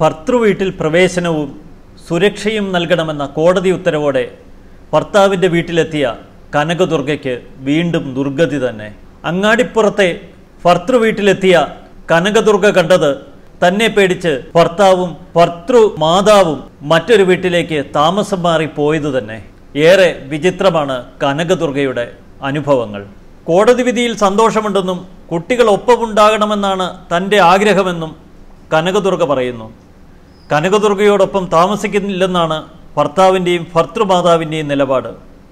ഭർത്തൃവീട്ടിൽ പ്രവേശനവും സുരക്ഷയും നൽകണമെന്ന കോടതി ഉത്തരവോടെ ഭർത്താവിന്റെ വീട്ടിലെത്തിയ കനകദുർഗയ്ക്ക് വീണ്ടും ദുർഗതി തന്നെ. അങ്ങാടിപ്പുറത്തെ ഭർത്തൃവീട്ടിലെത്തിയ കനകദുർഗ കണ്ടത് തന്നെ പേടിച്ച് ഭർത്താവും ഭർത്തൃ മാതാവും മറ്റൊരു വീട്ടിലേക്ക് താമസം മാറി പോയത് തന്നെ. ഏറെ വിചിത്രമാണ് കനകദുർഗയുടെ അനുഭവങ്ങൾ. കോടതി വിധിയിൽ സന്തോഷമുണ്ടെന്നും കുട്ടികൾ ഒപ്പമുണ്ടാകണമെന്നാണ് തന്റെ ആഗ്രഹമെന്നും കനകദുർഗ പറയുന്നു. കനകദുർഗയോടൊപ്പം താമസിക്കുന്നില്ലെന്നാണ് ഭർത്താവിന്റെയും ഭർത്തൃമാതാവിന്റെയും നിലപാട്.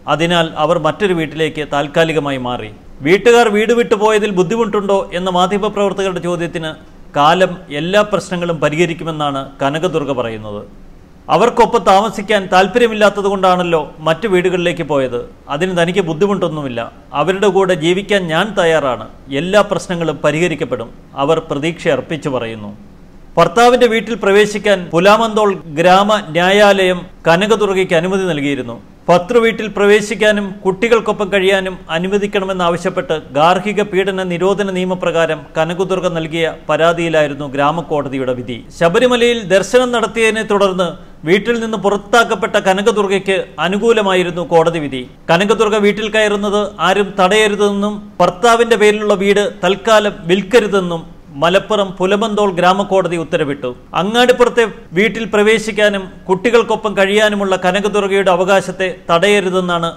അതിനാൽ അവർ മറ്റൊരു വീട്ടിലേക്ക് താൽക്കാലികമായി മാറി. വീട്ടുകാർ വീട് വിട്ടു പോയതിൽ ബുദ്ധിമുട്ടുണ്ടോ എന്ന മാധ്യമപ്രവർത്തകരുടെ ചോദ്യത്തിന് കാലം എല്ലാ പ്രശ്നങ്ങളും പരിഹരിക്കുമെന്നാണ് കനകദുർഗ പറയുന്നത്. അവർക്കൊപ്പം താമസിക്കാൻ താല്പര്യമില്ലാത്തതുകൊണ്ടാണല്ലോ മറ്റു വീടുകളിലേക്ക് പോയത്. അതിന് തനിക്ക് ബുദ്ധിമുട്ടൊന്നുമില്ല. അവരുടെ കൂടെ ജീവിക്കാൻ ഞാൻ തയ്യാറാണ്. എല്ലാ പ്രശ്നങ്ങളും പരിഹരിക്കപ്പെടും. അവർ പ്രതീക്ഷ അർപ്പിച്ചു പറയുന്നു. ഭർത്താവിന്റെ വീട്ടിൽ പ്രവേശിക്കാൻ പുലാമന്തോൾ ഗ്രാമ ന്യായാലയം കനകതുറകയ്ക്ക് അനുമതി നൽകിയിരുന്നു. വീട്ടിൽ പ്രവേശിക്കാനും കുട്ടികൾക്കൊപ്പം കഴിയാനും അനുവദിക്കണമെന്നാവശ്യപ്പെട്ട് ഗാർഹിക പീഡന നിരോധന നിയമപ്രകാരം കനകുതുർഗ നൽകിയ പരാതിയിലായിരുന്നു ഗ്രാമകോടതിയുടെ വിധി. ശബരിമലയിൽ ദർശനം നടത്തിയതിനെ തുടർന്ന് വീട്ടിൽ നിന്ന് പുറത്താക്കപ്പെട്ട കനകദുർഗയ്ക്ക് അനുകൂലമായിരുന്നു കോടതി വിധി. കനകദുർഗ വീട്ടിൽ കയറുന്നത് ആരും തടയരുതെന്നും ഭർത്താവിന്റെ പേരിലുള്ള വീട് തൽക്കാലം വിൽക്കരുതെന്നും മലപ്പുറം പുലമന്തോൾ ഗ്രാമകോടതി ഉത്തരവിട്ടു. അങ്ങാടിപ്പുറത്തെ വീട്ടിൽ പ്രവേശിക്കാനും കുട്ടികൾക്കൊപ്പം കഴിയാനുമുള്ള കനകദുർഗയുടെ അവകാശത്തെ തടയരുതെന്നാണ്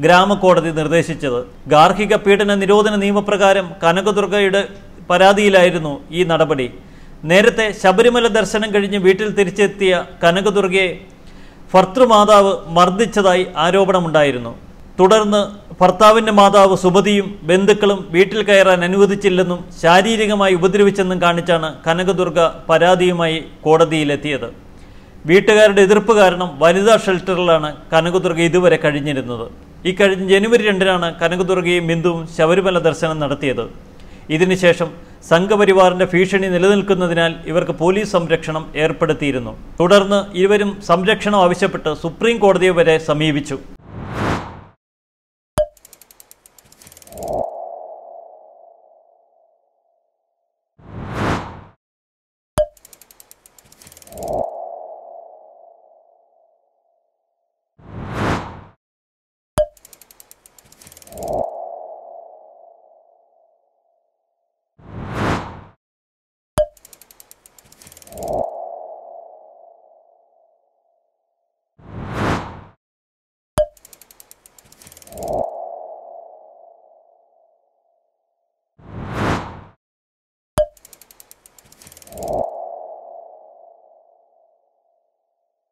ഗ്രാമകോടതി നിർദ്ദേശിച്ചത്. ഗാർഹിക പീഡന നിരോധന നിയമപ്രകാരം കനകദുർഗയുടെ പരാതിയിലായിരുന്നു ഈ നടപടി. നേരത്തെ ശബരിമല ദർശനം കഴിഞ്ഞ് വീട്ടിൽ തിരിച്ചെത്തിയ കനകദുർഗയെ ഭർത്തൃമാതാവ് മർദ്ദിച്ചതായി ആരോപണമുണ്ടായിരുന്നു. തുടർന്ന് ഭർത്താവിന്റെ മാതാവ് സുമതിയും ബന്ധുക്കളും വീട്ടിൽ കയറാൻ അനുവദിച്ചില്ലെന്നും ശാരീരികമായി ഉപദ്രവിച്ചെന്നും കാണിച്ചാണ് കനകദുർഗ പരാതിയുമായി കോടതിയിലെത്തിയത്. വീട്ടുകാരുടെ എതിർപ്പ് കാരണം വനിതാ ഷെൽട്ടറിലാണ് കനകദുർഗ ഇതുവരെ കഴിഞ്ഞിരുന്നത്. ഇക്കഴിഞ്ഞ ജനുവരി രണ്ടിനാണ് കനകദുർഗയും ബിന്ദുവും ശബരിമല ദർശനം നടത്തിയത്. ഇതിനുശേഷം സംഘപരിവാറിന്റെ ഭീഷണി നിലനിൽക്കുന്നതിനാൽ ഇവർക്ക് പോലീസ് സംരക്ഷണം ഏർപ്പെടുത്തിയിരുന്നു. തുടർന്ന് ഇരുവരും സംരക്ഷണം ആവശ്യപ്പെട്ട് സുപ്രീം കോടതിയെ വരെ സമീപിച്ചു. you